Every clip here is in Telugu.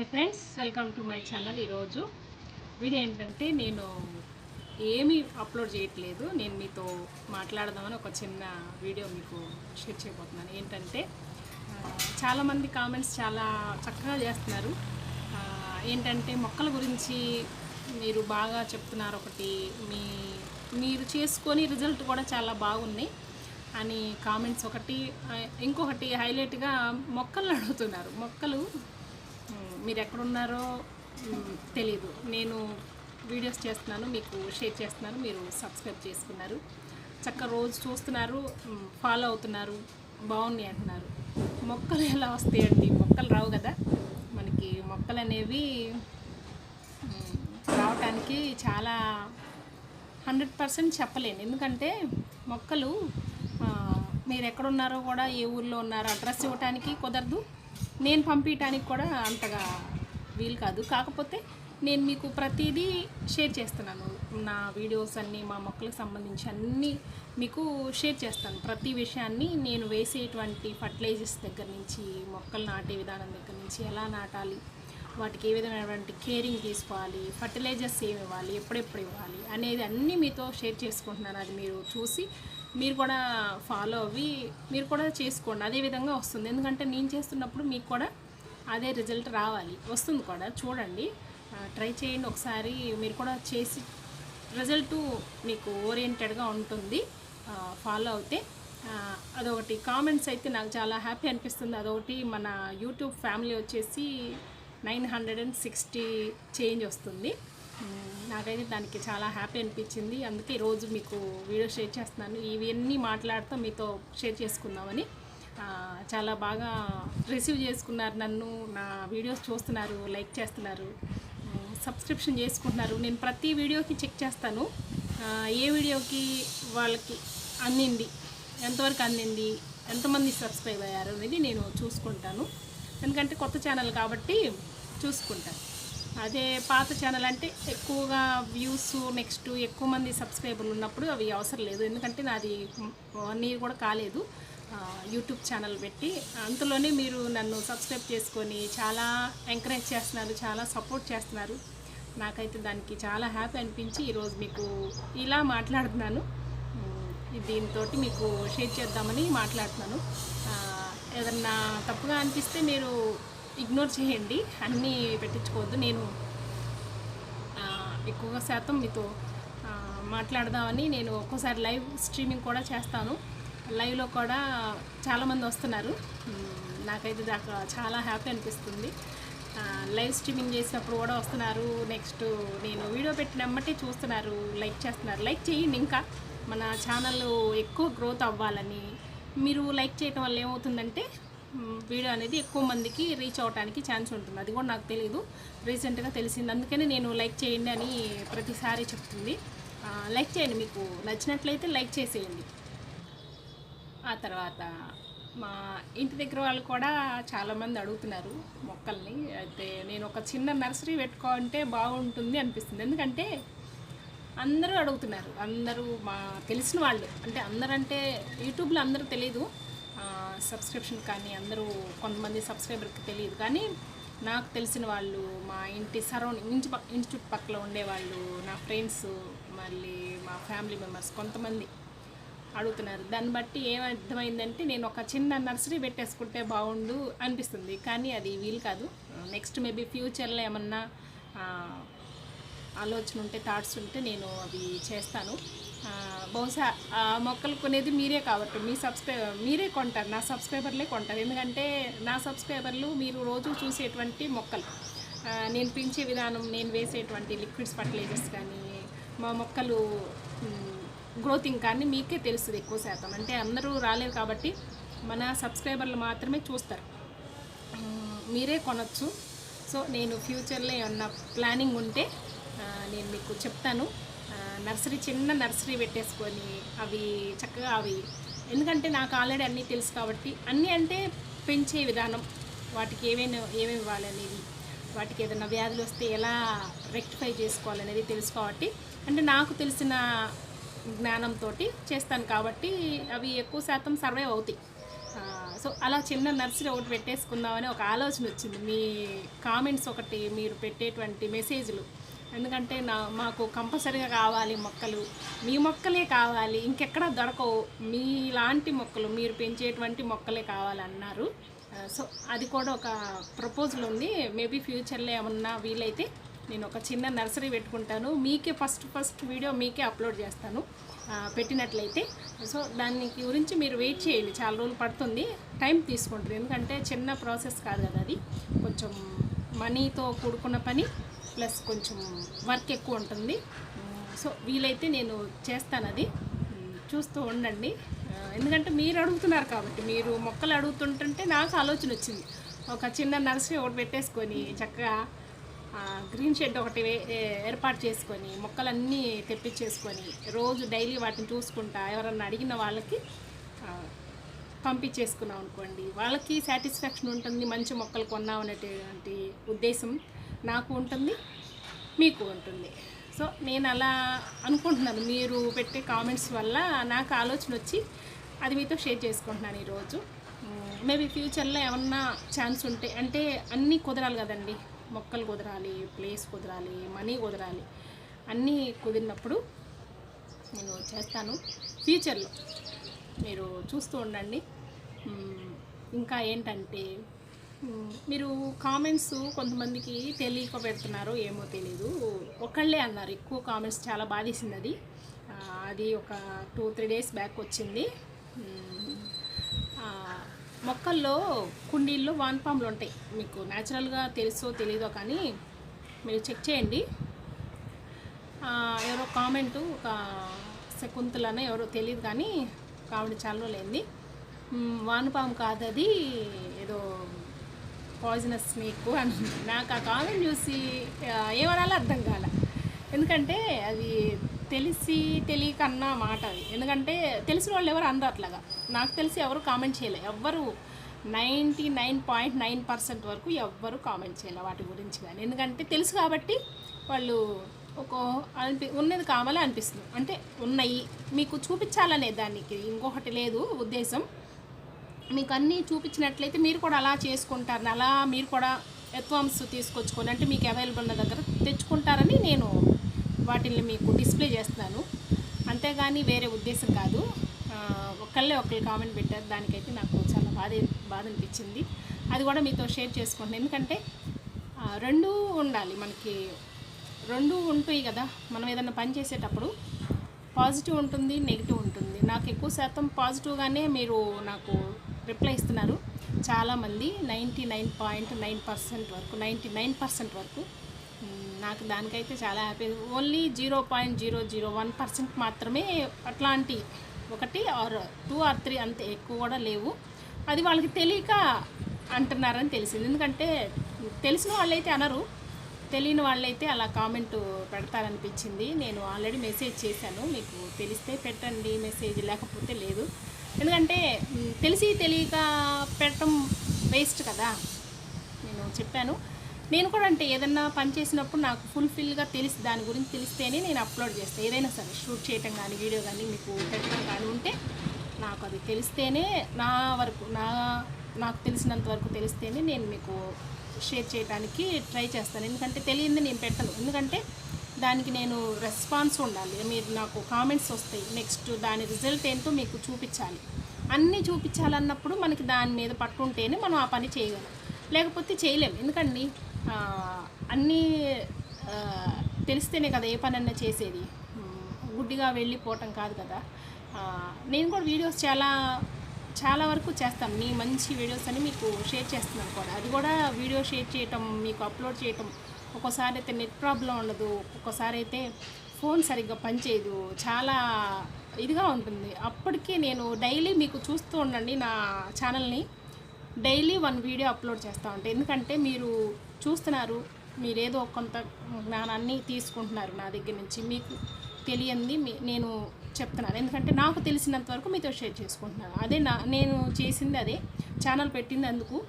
Hi friends welcome to my channel ఈరోజు. వీడియో ఏంటంటే నేను ఏమీ అప్లోడ్ చేయట్లేదు. నేను మీతో మాట్లాడదామని ఒక చిన్న వీడియో మీకు షేర్ చేయబోతున్నాను. ఏంటంటే చాలామంది కామెంట్స్ చాలా చక్కగా చేస్తున్నారు. ఏంటంటే మొక్కల గురించి మీరు బాగా చెప్తున్నారు ఒకటి. మీ మీరు చేసుకొని రిజల్ట్ కూడా చాలా బాగున్నాయి అని కామెంట్స్ ఒకటి ఇంకొకటి హైలైట్గా మొక్కలు అడుగుతున్నారు. మొక్కలు మీరు ఎక్కడున్నారో తెలీదు. నేను వీడియోస్ చేస్తున్నాను మీకు షేర్ చేస్తున్నాను మీరు సబ్స్క్రైబ్ చేసుకున్నారు. చక్కగా రోజు చూస్తున్నారు ఫాలో అవుతున్నారు బాగున్నాయి అంటున్నారు. మొక్కలు ఎలా వస్తాయండి మొక్కలు రావు కదా? మనకి మొక్కలు అనేవి రావటానికి చాలా హండ్రెడ్ పర్సెంట్ చెప్పలేను. ఎందుకంటే మొక్కలు మీరు ఎక్కడున్నారో కూడా ఏ ఊర్లో ఉన్నారో అడ్రస్ ఇవ్వటానికి కుదరదు. నేను పంపించడానికి కూడా అంతగా వీలు కాదు. కాకపోతే నేను మీకు ప్రతిదీ షేర్ చేస్తున్నాను. నా వీడియోస్ అన్నీ మా మొక్కలకు సంబంధించి అన్నీ మీకు షేర్ చేస్తాను. ప్రతి విషయాన్ని నేను వేసేటువంటి ఫర్టిలైజర్స్ దగ్గర నుంచి మొక్కలు నాటే విధానం దగ్గర నుంచి ఎలా నాటాలి వాటికి ఏ విధమైనటువంటి కేరింగ్ తీసుకోవాలి ఫర్టిలైజర్స్ ఏమి ఇవ్వాలి ఎప్పుడెప్పుడు ఇవ్వాలి అనేది అన్నీ మీతో షేర్ చేసుకుంటున్నాను. అది మీరు చూసి మీరు కూడా ఫాలో అవ్వి మీరు కూడా చేసుకోండి. అదే విధంగా వస్తుంది. ఎందుకంటే నేను చేస్తున్నప్పుడు మీకు కూడా అదే రిజల్ట్ రావాలి. వస్తుంది కూడా. చూడండి. ట్రై చేయండి ఒకసారి. మీరు కూడా చేసి రిజల్ట్ మీకు ఓరియంటెడ్గా ఉంటుంది. ఫాలో అవుతే అదొకటి. కామెంట్స్ అయితే నాకు చాలా హ్యాపీ అనిపిస్తుంది. అదొకటి మన యూట్యూబ్ ఫ్యామిలీ వచ్చేసి nine hundred and sixty change వస్తుంది. నాకైతే దానికి చాలా హ్యాపీ అనిపించింది. అందుకే ఈరోజు మీకు వీడియో షేర్ చేస్తున్నాను. ఇవన్నీ మాట్లాడుతూ మీతో షేర్ చేసుకుందామని. చాలా బాగా రిసీవ్ చేసుకున్నారు నన్ను. నా వీడియోస్ చూస్తున్నారు లైక్ చేస్తున్నారు సబ్స్క్రిప్షన్ చేసుకుంటున్నారు. నేను ప్రతి వీడియోకి చెక్ చేస్తాను. ఏ వీడియోకి వాళ్ళకి అందింది ఎంతవరకు అందింది ఎంతమంది సబ్స్క్రైబ్ అయ్యారు అనేది నేను చూసుకుంటాను. ఎందుకంటే కొత్త ఛానల్ కాబట్టి చూసుకుంటాను. అదే పాత ఛానల్ అంటే ఎక్కువగా వ్యూస్ నెక్స్ట్ ఎక్కువ మంది సబ్స్క్రైబర్లు ఉన్నప్పుడు అవి అవసరం లేదు. ఎందుకంటే నాది వన్ ఇయర్ కూడా కాలేదు. యూట్యూబ్ ఛానల్ పెట్టి అంతలోనే మీరు నన్ను సబ్స్క్రైబ్ చేసుకొని చాలా ఎంకరేజ్ చేస్తున్నారు చాలా సపోర్ట్ చేస్తున్నారు. నాకైతే దానికి చాలా హ్యాపీ అనిపించి ఈరోజు మీకు ఇలా మాట్లాడుతున్నాను. దీంతో మీకు షేర్ చేద్దామని మాట్లాడుతున్నాను. ఏదన్నా తప్పుగా అనిపిస్తే మీరు ఇగ్నోర్ చేయండి అన్నీ పెట్టించుకోవద్దు. నేను ఎక్కువ ఎక్కువగా శాతం మీతో మాట్లాడదామని నేను ఒక్కోసారి లైవ్ స్ట్రీమింగ్ కూడా చేస్తాను. లైవ్లో కూడా చాలామంది వస్తున్నారు. నాకైతే దాకా చాలా హ్యాపీ అనిపిస్తుంది. లైవ్ స్ట్రీమింగ్ చేసినప్పుడు కూడా వస్తున్నారు. నెక్స్ట్ నేను వీడియో పెట్టినమ్మటే చూస్తున్నారు లైక్ చేస్తున్నారు. లైక్ చేయండి ఇంకా. మన ఛానల్ ఎక్కువ గ్రోత్ అవ్వాలని. మీరు లైక్ చేయడం వల్ల ఏమవుతుందంటే వీడియో అనేది ఎక్కువ మందికి రీచ్ అవ్వడానికి ఛాన్స్ ఉంటుంది. అది కూడా నాకు తెలియదు రీసెంట్గా తెలిసింది. అందుకనే నేను లైక్ చేయండి అని ప్రతిసారి చెప్తుంది. లైక్ చేయండి. మీకు నచ్చినట్లయితే లైక్ చేసేయండి. ఆ తర్వాత మా ఇంటి దగ్గర వాళ్ళు కూడా చాలామంది అడుగుతున్నారు మొక్కల్ని. అయితే నేను ఒక చిన్న నర్సరీ పెట్టుకోవాలంటే బాగుంటుంది అనిపిస్తుంది. ఎందుకంటే అందరూ అడుగుతున్నారు. అందరూ మా తెలిసిన వాళ్ళు. అంటే అందరంటే యూట్యూబ్లో అందరూ తెలియదు సబ్స్క్రిప్షన్ కానీ అందరూ కొంతమంది సబ్స్క్రైబర్కి తెలియదు. కానీ నాకు తెలిసిన వాళ్ళు మా ఇంటి సరౌండింగ్ ఇంటి పక్క ఇంటి చుట్టుపక్కల ఉండేవాళ్ళు నా ఫ్రెండ్స్ మళ్ళీ మా ఫ్యామిలీ మెంబర్స్ కొంతమంది అడుగుతున్నారు. దాన్ని బట్టి ఏమర్థమైందంటే నేను ఒక చిన్న నర్సరీ పెట్టేసుకుంటే బాగుండు అనిపిస్తుంది. కానీ అది వీలు కాదు. నెక్స్ట్ మేబీ ఫ్యూచర్లో ఏమన్నా ఆలోచన ఉంటే థాట్స్ ఉంటే నేను అవి చేస్తాను. బహుశా ఆ మొక్కలు కొనేది మీరే కాబట్టి మీ సబ్స్క్రైబర్ మీరే కొంటారు నా సబ్స్క్రైబర్లే కొంటారు. ఎందుకంటే నా సబ్స్క్రైబర్లు మీరు రోజు చూసేటువంటి మొక్కలు. నేను పెంచే విధానం నేను వేసేటువంటి లిక్విడ్స్ ఫర్టిలైజర్స్ కానీ మా మొక్కలు గ్రోతింగ్ కానీ మీకే తెలుస్తుంది ఎక్కువ శాతం. అంటే అందరూ రాలేరు కాబట్టి మన సబ్స్క్రైబర్లు మాత్రమే చూస్తారు. మీరే కొనచ్చు. సో నేను ఫ్యూచర్లో ఏమన్నా ప్లానింగ్ ఉంటే నేను మీకు చెప్తాను. నర్సరీ చిన్న నర్సరీ పెట్టేసుకొని అవి చక్కగా అవి. ఎందుకంటే నాకు ఆల్రెడీ అన్నీ తెలుసు కాబట్టి అన్నీ అంటే పెంచే విధానం. వాటికి ఏమేమి ఏమేమి ఇవ్వాలనేది వాటికి ఏదైనా వ్యాధులు వస్తే ఎలా రెక్టిఫై చేసుకోవాలనేది తెలుసు కాబట్టి అంటే నాకు తెలిసిన జ్ఞానంతో చేస్తాను కాబట్టి అవి ఎక్కువ శాతం సర్వైవ్ అవుతాయి. సో అలా చిన్న నర్సరీ ఒకటి పెట్టేసుకుందామని ఒక ఆలోచన వచ్చింది. మీ కామెంట్స్ ఒకటి మీరు పెట్టేటువంటి మెసేజ్లు. ఎందుకంటే నా మాకు కంపల్సరీగా కావాలి మొక్కలు. మీ మొక్కలే కావాలి. ఇంకెక్కడ దొరకవు. మీలాంటి మొక్కలు మీరు పెంచేటువంటి మొక్కలే కావాలన్నారు. సో అది కూడా ఒక ప్రపోజల్ ఉంది. మేబీ ఫ్యూచర్లో ఏమన్నా వీలైతే నేను ఒక చిన్న నర్సరీ పెట్టుకుంటాను. మీకే ఫస్ట్ ఫస్ట్ వీడియో మీకే అప్లోడ్ చేస్తాను. పెట్టినట్లయితే. సో దాని గురించి మీరు వెయిట్ చేయండి. చాలా రోజులు పడుతుంది. టైం తీసుకుంటుంది ఎందుకంటే చిన్న ప్రాసెస్ కాదు కదా అది. కొంచెం మనీతో కూడుకున్న పని. ప్లస్ కొంచెం వర్క్ ఎక్కువ ఉంటుంది. సో వీలైతే నేను చేస్తాను అది. చూస్తూ ఉండండి. ఎందుకంటే మీరు అడుగుతున్నారు కాబట్టి మీరు మొక్కలు అడుగుతుంటుంటే నాకు ఆలోచన వచ్చింది. ఒక చిన్న నర్సరీ ఒకటి పెట్టేసుకొని చక్కగా గ్రీన్ షెడ్ ఒకటి ఏర్పాటు చేసుకొని మొక్కలన్నీ తెప్పించేసుకొని రోజు డైలీ వాటిని చూసుకుంటా ఎవరన్నా అడిగిన వాళ్ళకి పంపించేసుకున్నాం అనుకోండి. వాళ్ళకి సాటిస్ఫాక్షన్ ఉంటుంది మంచి మొక్కలు కొన్నాం అనేటువంటి ఉద్దేశం. నాకు ఉంటుంది మీకు ఉంటుంది. సో నేను అలా అనుకుంటున్నాను. మీరు పెట్టే కామెంట్స్ వల్ల నాకు ఆలోచన వచ్చి అది మీతో షేర్ చేసుకుంటున్నాను ఈరోజు. మేబీ ఫ్యూచర్లో ఏమన్నా ఛాన్స్ ఉంటే అంటే అన్నీ కుదరాలి కదండి. మొక్కలు కుదరాలి ప్లేస్ కుదరాలి మనీ కుదరాలి. అన్నీ కుదిరినప్పుడు నేను చేస్తాను. ఫ్యూచర్లో మీరు చూస్తూ ఉండండి. ఇంకా ఏంటంటే మీరు కామెంట్స్ కొంతమందికి తెలియక పెడుతున్నారు ఏమో తెలీదు. ఒకళ్ళే అన్నారు ఎక్కువ కామెంట్స్ చాలా బాధేసింది అది. అది ఒక టూ త్రీ డేస్ బ్యాక్ వచ్చింది. మొక్కల్లో కుండీల్లో వాన్పాములు ఉంటాయి. మీకు న్యాచురల్గా తెలుసో తెలీదో కానీ మీరు చెక్ చేయండి. ఎవరో కామెంట్ ఒక శకుంతలనో ఎవరో తెలియదు కానీ కామెంట్ చాలా రోజులైంది వానపాము కాదు అది ఏదో పాయిజనస్ స్నేక్ అని. నాకు ఆ కామెంట్ చూసి ఏమనాలో అర్థం కాల. ఎందుకంటే అది తెలిసి తెలియక అన్న మాట అది. ఎందుకంటే తెలిసిన వాళ్ళు ఎవరు అందరు అట్లాగా. నాకు తెలిసి ఎవరు కామెంట్ చేయలే. ఎవ్వరు ninety nine point nine percent వరకు ఎవ్వరు కామెంట్ చేయలే వాటి గురించి కానీ. ఎందుకంటే తెలుసు కాబట్టి వాళ్ళు ఒక అనిపి ఉన్నది కావాలని అనిపిస్తుంది అంటే ఉన్నాయి. మీకు చూపించాలనే దానికి ఇంకొకటి లేదు ఉద్దేశం. మీకు అన్నీ చూపించినట్లయితే మీరు కూడా అలా చేసుకుంటారని అలా మీరు కూడా ఎత్వామ్స్ తీసుకొచ్చుకొని అంటే మీకు అవైలబుల్ ఉన్న దగ్గర తెచ్చుకుంటారని నేను వాటిని మీకు డిస్ప్లే చేస్తున్నాను. అంతేగాని వేరే ఉద్దేశం కాదు. ఒకళ్ళే ఒకళ్ళు కామెంట్ పెట్టారు. దానికైతే నాకు చాలా బాధ బాధ అనిపించింది. అది కూడా మీతో షేర్ చేసుకోండి ఎందుకంటే రెండూ ఉండాలి మనకి. రెండూ ఉంటాయి కదా. మనం ఏదైనా పని చేసేటప్పుడు పాజిటివ్ ఉంటుంది నెగిటివ్ ఉంటుంది. నాకు ఎక్కువ శాతం పాజిటివ్గానే మీరు నాకు రిప్లై ఇస్తున్నారు. చాలామంది ninety nine point nine percent వరకు నైంటీ నైన్ పర్సెంట్ వరకు నాకు దానికైతే చాలా happy only zero point zero zero one percent మాత్రమే అట్లాంటి ఒకటి ఆర్ టూ ఆర్ త్రీ అంతే ఎక్కువ కూడా లేవు. అది వాళ్ళకి తెలియక అంటున్నారని తెలిసింది. ఎందుకంటే తెలిసిన వాళ్ళైతే అనరు. తెలియని వాళ్ళైతే అలా కామెంట్ పెడతారనిపించింది. నేను ఆల్రెడీ మెసేజ్ చేశాను. మీకు తెలిస్తే పెట్టండి మెసేజ్ లేకపోతే లేదు. ఎందుకంటే తెలిసి తెలియక పెట్టడం వేస్ట్ కదా. నేను చెప్పాను. నేను కూడా అంటే ఏదన్నా పని చేసినప్పుడు నాకు ఫుల్ఫిల్గా తెలిసి దాని గురించి తెలిస్తేనే నేను అప్లోడ్ చేస్తాను ఏదైనా సరే షూట్ చేయటం కానీ వీడియో కానీ మీకు పెట్టడం కానీ ఉంటే నాకు అది తెలిస్తేనే నా వరకు నా నాకు తెలిసినంత వరకు తెలిస్తేనే నేను మీకు షేర్ చేయడానికి ట్రై చేస్తాను. ఎందుకంటే తెలియంది నేను పెట్టను. ఎందుకంటే దానికి నేను రెస్పాన్స్ ఉండాలి. మీరు నాకు కామెంట్స్ వస్తాయి. నెక్స్ట్ దాని రిజల్ట్ ఏంటో మీకు చూపించాలి. అన్నీ చూపించాలన్నప్పుడు మనకి దాని మీద పట్టుంటేనే మనం ఆ పని చేయగలం. లేకపోతే చేయలేము ఎందుకండి? అన్నీ తెలిస్తేనే కదా ఏ పనన్నా చేసేది. గుడ్డిగా వెళ్ళిపోవటం కాదు కదా. నేను కూడా వీడియోస్ చాలా చాలా వరకు చేస్తాను. మీ మంచి వీడియోస్ అని మీకు షేర్ చేస్తున్నాను కూడా. అది కూడా వీడియో షేర్ చేయటం మీకు అప్లోడ్ చేయటం ఒక్కోసారి అయితే నెట్ ప్రాబ్లం ఉండదు ఒక్కోసారి అయితే ఫోన్ సరిగ్గా పనిచేయదు చాలా ఇదిగా ఉంటుంది. అప్పటికి నేను డైలీ మీకు చూస్తూ ఉండండి నా ఛానల్ని. డైలీ వన్ వీడియో అప్లోడ్ చేస్తూ ఉంటాను ఎందుకంటే మీరు చూస్తున్నారు మీరేదో కొంత జ్ఞానాన్ని తీసుకుంటున్నారు నా దగ్గర నుంచి. మీకు తెలియంది మీ- నేను చెప్తున్నాను. ఎందుకంటే నాకు తెలిసినంత వరకు మీతో షేర్ చేసుకుంటున్నాను. అదే నా నేను చేసింది అదే ఛానల్ పెట్టింది అందుకు.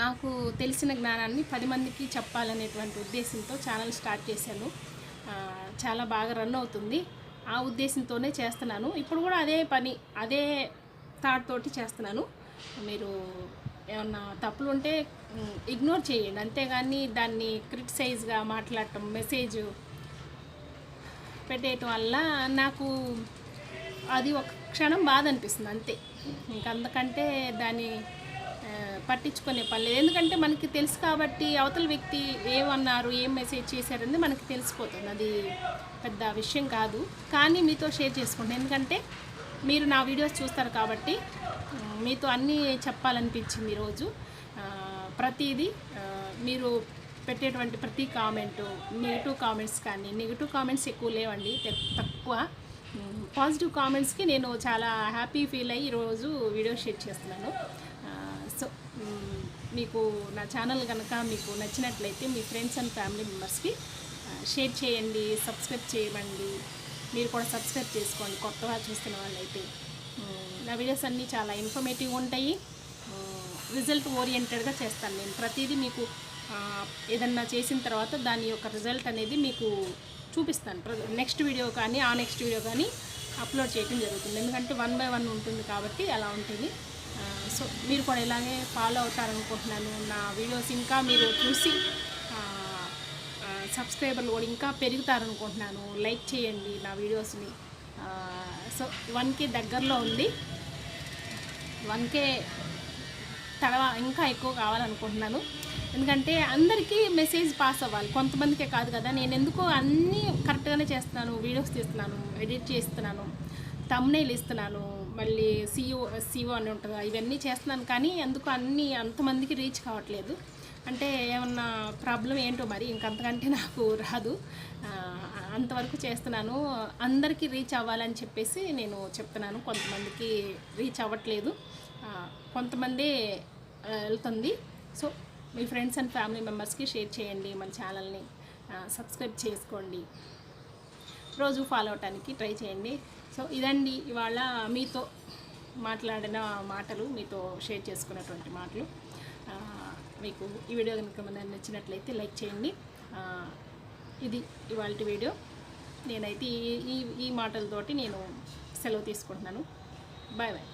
నాకు తెలిసిన జ్ఞానాన్ని పది మందికి చెప్పాలనేటువంటి ఉద్దేశంతో ఛానల్ స్టార్ట్ చేశాను. చాలా బాగా రన్ అవుతుంది. ఆ ఉద్దేశంతోనే చేస్తున్నాను. ఇప్పుడు కూడా అదే పని అదే థాట్ తోటి చేస్తున్నాను. మీరు ఏమన్నా తప్పులు ఉంటే ఇగ్నోర్ చేయండి. అంతేగాని దాన్ని క్రిటిసైజ్గా మాట్లాడటం మెసేజ్ పెట్టేయటం వల్ల నాకు అది ఒక క్షణం బాధ అనిపిస్తుంది. అంతే. ఇంక అందుకంటే దాన్ని పట్టించుకునే పని లేదు. ఎందుకంటే మనకి తెలుసు కాబట్టి అవతల వ్యక్తి ఏమన్నారు ఏం మెసేజ్ చేశారని మనకి తెలిసిపోతుంది. అది పెద్ద విషయం కాదు. కానీ మీతో షేర్ చేసుకుంటాను ఎందుకంటే మీరు నా వీడియోస్ చూస్తారు కాబట్టి మీతో అన్నీ చెప్పాలనిపించింది ఈరోజు ప్రతిదీ మీరు పెట్టేటువంటి ప్రతి కామెంటు నెగిటివ్ కామెంట్స్ కానీ నెగిటివ్ కామెంట్స్ ఎక్కువ లేవండి తక్కువ. పాజిటివ్ కామెంట్స్కి నేను చాలా హ్యాపీ ఫీల్ అయ్యి ఈరోజు వీడియో షేర్ చేస్తున్నాను. మీకు నా ఛానల్ కనుక మీకు నచ్చినట్లయితే మీ ఫ్రెండ్స్ అండ్ ఫ్యామిలీ మెంబర్స్కి షేర్ చేయండి సబ్స్క్రైబ్ చేయమండి. మీరు కూడా సబ్స్క్రైబ్ చేసుకోండి. కొత్తగా చూస్తున్న వాళ్ళైతే. నా వీడియోస్ అన్నీ చాలా ఇన్ఫర్మేటివ్గా ఉంటాయి. రిజల్ట్ ఓరియంటెడ్గా చేస్తాను నేను. ప్రతిదీ మీకు ఏదన్నా చేసిన తర్వాత దాని యొక్క రిజల్ట్ అనేది మీకు చూపిస్తాను. నెక్స్ట్ వీడియో కానీ ఆ నెక్స్ట్ వీడియో కానీ అప్లోడ్ చేయడం జరుగుతుంది. ఎందుకంటే వన్ బై వన్ ఉంటుంది కాబట్టి అలా ఉంటుంది. Uh, సో మీరు కూడా ఇలాగే ఫాలో అవుతారనుకుంటున్నాను నా వీడియోస్ ఇంకా మీరు చూసి uh, uh, సబ్స్క్రైబర్లు కూడా ఇంకా పెరుగుతారనుకుంటున్నాను లైక్ చేయండి నా వీడియోస్ని సో వన్కే దగ్గరలో ఉంది. వన్కే తర్వాత ఇంకా ఎక్కువ కావాలనుకుంటున్నాను. ఎందుకంటే అందరికీ మెసేజ్ పాస్ అవ్వాలి. కొంతమందికే కాదు కదా. నేను ఎందుకో అన్నీ కరెక్ట్గానే చేస్తున్నాను. వీడియోస్ తీస్తున్నాను ఎడిట్ చేస్తున్నాను తమ్నేలు ఇస్తున్నాను. మళ్ళీ సీఓ సీఓ అని ఉంటుంది. ఇవన్నీ చేస్తున్నాను కానీ ఎందుకు అన్నీ అంతమందికి రీచ్ కావట్లేదు. అంటే ఏమన్నా ప్రాబ్లం ఏంటో మరి ఇంకంతకంటే నాకు రాదు. అంతవరకు చేస్తున్నాను. అందరికీ రీచ్ అవ్వాలని చెప్పేసి నేను చెప్తున్నాను. కొంతమందికి రీచ్ అవ్వట్లేదు. కొంతమంది వెళ్తుంది. సో మీ ఫ్రెండ్స్ అండ్ ఫ్యామిలీ మెంబర్స్కి షేర్ చేయండి మన ఛానల్ని సబ్స్క్రైబ్ చేసుకోండి. రోజు ఫాలో అవటానికి ట్రై చేయండి. సో ఇదండి ఇవాళ మీతో మాట్లాడిన మాటలు మీతో షేర్ చేసుకున్నటువంటి మాటలు. మీకు ఈ వీడియో కనుక నచ్చినట్లయితే లైక్ చేయండి. ఇది ఇవాళ వీడియో. నేనైతే ఈ ఈ ఈ మాటలతోటి నేను సెలవు తీసుకుంటున్నాను. Bye bye.